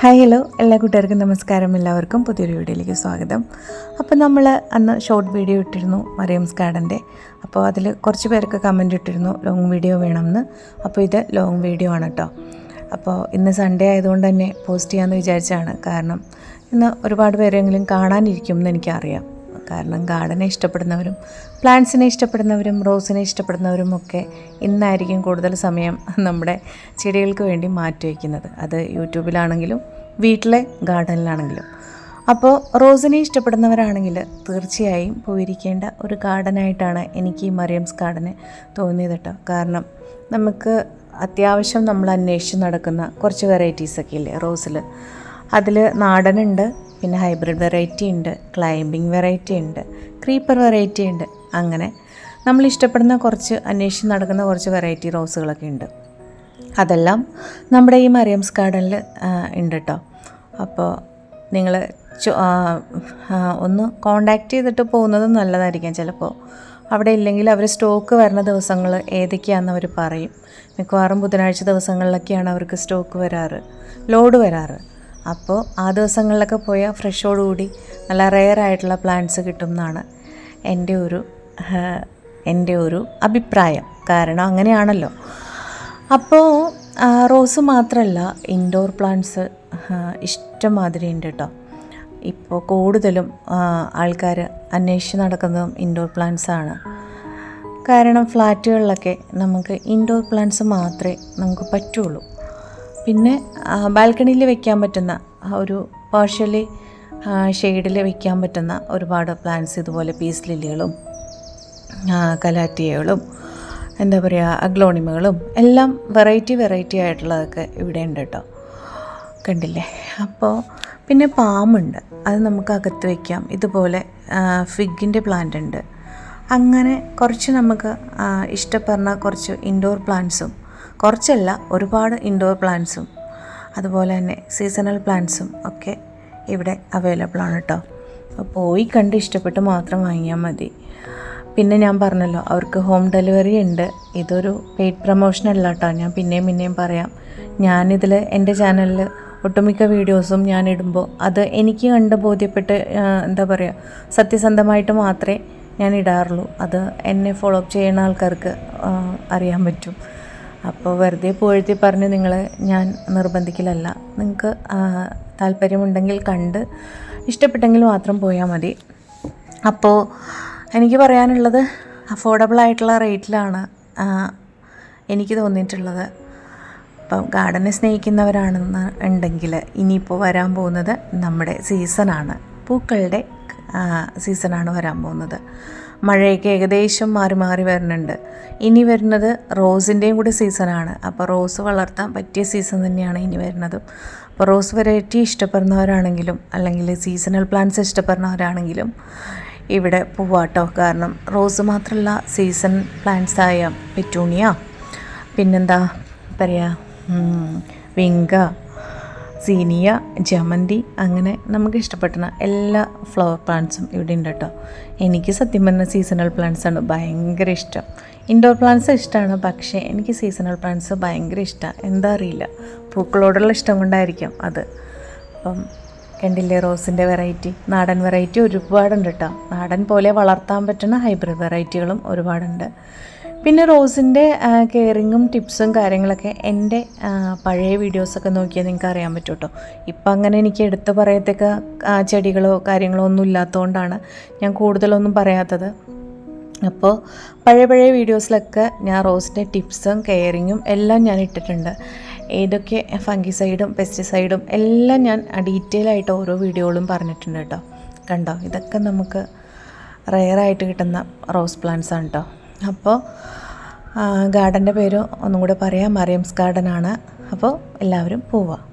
Hi hello എല്ലാ കൂട്ടുകാർക്കും നമസ്കാരം. എല്ലാവർക്കും പുതിയൊരു വീഡിയോയിലേക്ക് സ്വാഗതം. അപ്പോൾ നമ്മൾ അന്ന് ഷോർട്ട് വീഡിയോ ഇട്ടിരുന്നു മറിയംസ് ഗാർഡന്റെ അപ്പോൾ അതിൽ കുറച്ച് പേരൊക്കെ കമന്റ് ഇട്ടിരുന്നു ലോങ് വീഡിയോ വേണമെന്ന്. അപ്പോൾ ഇത് ലോങ് വീഡിയോ ആണ് കേട്ടോ അപ്പോൾ ഇന്ന് സൺഡേ ആയതുകൊണ്ട് തന്നെ പോസ്റ്റ് ചെയ്യാമെന്ന് വിചാരിച്ചാണ് കാരണം ഇന്ന് ഒരുപാട് പേരെങ്കിലും കാണാനിരിക്കും എന്ന് എനിക്കറിയാം. കാരണം ഗാർഡനെ ഇഷ്ടപ്പെടുന്നവരും പ്ലാന്റ്സിനെ ഇഷ്ടപ്പെടുന്നവരും റോസിനെ ഇഷ്ടപ്പെടുന്നവരും ഒക്കെ ഇന്നായിരിക്കും കൂടുതൽ സമയം നമ്മുടെ ചെടികൾക്ക് വേണ്ടി മാറ്റി വയ്ക്കുന്നത്. അത് യൂട്യൂബിലാണെങ്കിലും വീട്ടിലെ ഗാർഡനിലാണെങ്കിലും. അപ്പോൾ റോസിനെ ഇഷ്ടപ്പെടുന്നവരാണെങ്കിൽ തീർച്ചയായും പോയിരിക്കേണ്ട ഒരു ഗാർഡനായിട്ടാണ് എനിക്ക് ഈ മറിയംസ് ഗാർഡന് തോന്നിയത് കേട്ടോ. കാരണം നമുക്ക് അത്യാവശ്യം നമ്മൾ അന്വേഷിച്ച് നടക്കുന്ന കുറച്ച് വെറൈറ്റീസൊക്കെ ഇല്ലേ റോസിൽ അതിൽ നാടനുണ്ട് പിന്നെ ഹൈബ്രിഡ് വെറൈറ്റി ഉണ്ട് ക്ലൈംബിംഗ് വെറൈറ്റി ഉണ്ട് ക്രീപ്പർ വെറൈറ്റി ഉണ്ട് അങ്ങനെ നമ്മൾ ഇഷ്ടപ്പെടുന്ന കുറച്ച് അന്വേഷിച്ച് നടക്കുന്ന കുറച്ച് വെറൈറ്റി റോസുകളൊക്കെ ഉണ്ട്. അതെല്ലാം നമ്മുടെ ഈ മറിയംസ് ഗാർഡനിൽ ഉണ്ട് കേട്ടോ അപ്പോൾ നിങ്ങൾ ഒന്ന് കോണ്ടാക്റ്റ് ചെയ്തിട്ട് പോകുന്നത് നല്ലതായിരിക്കാം ചിലപ്പോൾ അവിടെ ഇല്ലെങ്കിൽ അവർ സ്റ്റോക്ക് വരുന്ന ദിവസങ്ങൾ ഏതൊക്കെയാണെന്ന് അവർ പറയും. മിക്കവാറും ബുധനാഴ്ച ദിവസങ്ങളിലൊക്കെയാണ് അവർക്ക് സ്റ്റോക്ക് വരാറ് ലോഡ് വരാറ്. അപ്പോൾ ആ ദിവസങ്ങളിലൊക്കെ പോയാൽ ഫ്രഷോടുകൂടി നല്ല റെയർ ആയിട്ടുള്ള പ്ലാന്റ്സ് കിട്ടും എന്നാണ് എന്റെ ഒരു എന്റെ ഒരു അഭിപ്രായം. കാരണം അങ്ങനെയാണല്ലോ. അപ്പോൾ റോസ് മാത്രമല്ല ഇൻഡോർ പ്ലാന്റ്സ് ഇഷ്ടംമാതിരി ഉണ്ട് കേട്ടോ ഇപ്പോൾ കൂടുതലും ആൾക്കാർ അന്വേഷിച്ച് നടക്കുന്നതും ഇൻഡോർ പ്ലാന്റ്സ് ആണ് കാരണം ഫ്ലാറ്റുകളിലൊക്കെ നമുക്ക് ഇൻഡോർ പ്ലാന്റ്സ് മാത്രമേ നമുക്ക് പറ്റുള്ളൂ. പിന്നെ ബാൽക്കണിയിൽ വെക്കാൻ പറ്റുന്ന ഒരു പാർഷ്യലി ഷെയ്ഡിൽ വെക്കാൻ പറ്റുന്ന ഒരുപാട് പ്ലാന്റ്സ് ഇതുപോലെ പീസ് ലില്ലികളും കലാറ്റിയകളും എന്താ പറയുക അഗ്ലോണിമകളും എല്ലാം വെറൈറ്റി വെറൈറ്റി ആയിട്ടുള്ളതൊക്കെ ഇവിടെ ഉണ്ട് കേട്ടോ കണ്ടില്ലേ? അപ്പോൾ പിന്നെ പാമ്പുണ്ട് അത് നമുക്ക് അകത്ത് വയ്ക്കാം ഇതുപോലെ ഫിഗിന്റെ പ്ലാന്റ് ഉണ്ട്. അങ്ങനെ കുറച്ച് നമുക്ക് ഇഷ്ടപ്പെടുന്ന കുറച്ച് ഇൻഡോർ പ്ലാന്റ്സും കുറച്ചല്ല ഒരുപാട് ഇൻഡോർ പ്ലാന്റ്സും അതുപോലെ തന്നെ സീസണൽ പ്ലാന്റ്സും ഒക്കെ ഇവിടെ അവൈലബിൾ ആണ് കേട്ടോ പോയി കണ്ട് ഇഷ്ടപ്പെട്ട് മാത്രം വാങ്ങിയാൽ മതി. പിന്നെ ഞാൻ പറഞ്ഞല്ലോ അവർക്ക് ഹോം ഡെലിവറി ഉണ്ട്. ഇതൊരു പെയ്ഡ് പ്രൊമോഷൻ അല്ല കേട്ടോ ഞാൻ പിന്നെയും പിന്നെയും പറയാം. ഞാനിതിൽ എന്റെ ചാനലിൽ ഒട്ടുമിക്ക വീഡിയോസും ഞാൻ ഇടുമ്പോൾ അത് എനിക്ക് കണ്ട് ബോധ്യപ്പെട്ട് എന്താ പറയുക സത്യസന്ധമായിട്ട് മാത്രമേ ഞാൻ ഇടാറുള്ളൂ. അത് എന്നെ ഫോളോ അപ്പ് ചെയ്യുന്ന ആൾക്കാർക്ക് അറിയാൻ പറ്റും. അപ്പോൾ വെറുതെ പുകഴ്ത്തി പറഞ്ഞ് നിങ്ങൾ ഞാൻ നിർബന്ധിക്കലല്ല. നിങ്ങൾക്ക് താല്പര്യമുണ്ടെങ്കിൽ കണ്ട് ഇഷ്ടപ്പെട്ടെങ്കിൽ മാത്രം പോയാൽ മതി. അപ്പോൾ എനിക്ക് പറയാനുള്ളത് അഫോർഡബിൾ ആയിട്ടുള്ള റേറ്റിലാണ് എനിക്ക് തോന്നിയിട്ടുള്ളത്. അപ്പം ഗാർഡനെ സ്നേഹിക്കുന്നവരാണെന്ന് ഉണ്ടെങ്കിൽ ഇനിയിപ്പോൾ വരാൻ പോകുന്നത് നമ്മുടെ സീസണാണ് പൂക്കളുടെ സീസണാണ് വരാൻ പോകുന്നത്. മഴയൊക്കെ ഏകദേശം മാറി മാറി വരുന്നുണ്ട്. ഇനി വരുന്നത് റോസിന്റെയും കൂടി സീസണാണ്. അപ്പോൾ റോസ് വളർത്താൻ പറ്റിയ സീസൺ തന്നെയാണ് ഇനി വരുന്നത്. അപ്പോൾ റോസ് വെറൈറ്റി ഇഷ്ടപ്പെടുന്നവരാണെങ്കിലും അല്ലെങ്കിൽ സീസണൽ പ്ലാന്റ്സ് ഇഷ്ടപ്പെടുന്നവരാണെങ്കിലും ഇവിടെ പോവാട്ടോ. കാരണം റോസ് മാത്രമല്ല സീസൺ പ്ലാന്റ്സായ പെറ്റൂണിയ പിന്നെന്താ പറയുക വിങ്ക സീനിയ ജമന്തി അങ്ങനെ നമുക്ക് ഇഷ്ടപ്പെടുന്ന എല്ലാ ഫ്ലവർ പ്ലാന്റ്സും ഇവിടെ ഉണ്ട് കേട്ടോ. എനിക്ക് സത്യം പറഞ്ഞാൽ സീസണൽ പ്ലാന്റ്സ് ആണ് ഭയങ്കര ഇഷ്ടം. ഇൻഡോർ പ്ലാന്റ്സ് ഇഷ്ടമാണ് പക്ഷേ എനിക്ക് സീസണൽ പ്ലാന്റ്സ് ഭയങ്കര ഇഷ്ടമാണ് എന്താ അറിയില്ല. പൂക്കളോടുള്ള ഇഷ്ടം കൊണ്ടായിരിക്കും അത്. അപ്പം കണ്ടില്ലേ റോസിന്റെ വെറൈറ്റി നാടൻ വെറൈറ്റി ഒരുപാടുണ്ട് കേട്ടോ. നാടൻ പോലെ വളർത്താൻ പറ്റുന്ന ഹൈബ്രിഡ് വെറൈറ്റികളും ഒരുപാടുണ്ട്. പിന്നെ റോസിന്റെ കെയറിങ്ങും ടിപ്സും കാര്യങ്ങളൊക്കെ എന്റെ പഴയ വീഡിയോസൊക്കെ നോക്കിയാൽ നിങ്ങൾക്ക് അറിയാൻ പറ്റും കേട്ടോ. ഇപ്പം അങ്ങനെ എനിക്ക് എടുത്ത് പറയത്തക്ക ചെടികളോ കാര്യങ്ങളോ ഒന്നും ഇല്ലാത്തതുകൊണ്ടാണ് ഞാൻ കൂടുതലൊന്നും പറയാത്തത്. അപ്പോൾ പഴയ പഴയ വീഡിയോസിലൊക്കെ ഞാൻ റോസിന്റെ ടിപ്സും കെയറിങ്ങും എല്ലാം ഞാൻ ഇട്ടിട്ടുണ്ട്. ഏതൊക്കെ ഫംഗിസൈഡും പെസ്റ്റിസൈഡും എല്ലാം ഞാൻ ഡീറ്റെയിൽ ആയിട്ട് ഓരോ വീഡിയോകളും പറഞ്ഞിട്ടുണ്ട് കേട്ടോ. കണ്ടോ? ഇതൊക്കെ നമുക്ക് റെയറായിട്ട് കിട്ടുന്ന റോസ് പ്ലാന്റ്സ് ആണ് കേട്ടോ. അപ്പോൾ ഗാർഡന്റെ പേര് ഒന്നും കൂടെ പറയാം. മറിയംസ് ഗാർഡനാണ്. അപ്പോൾ എല്ലാവരും പോവാം.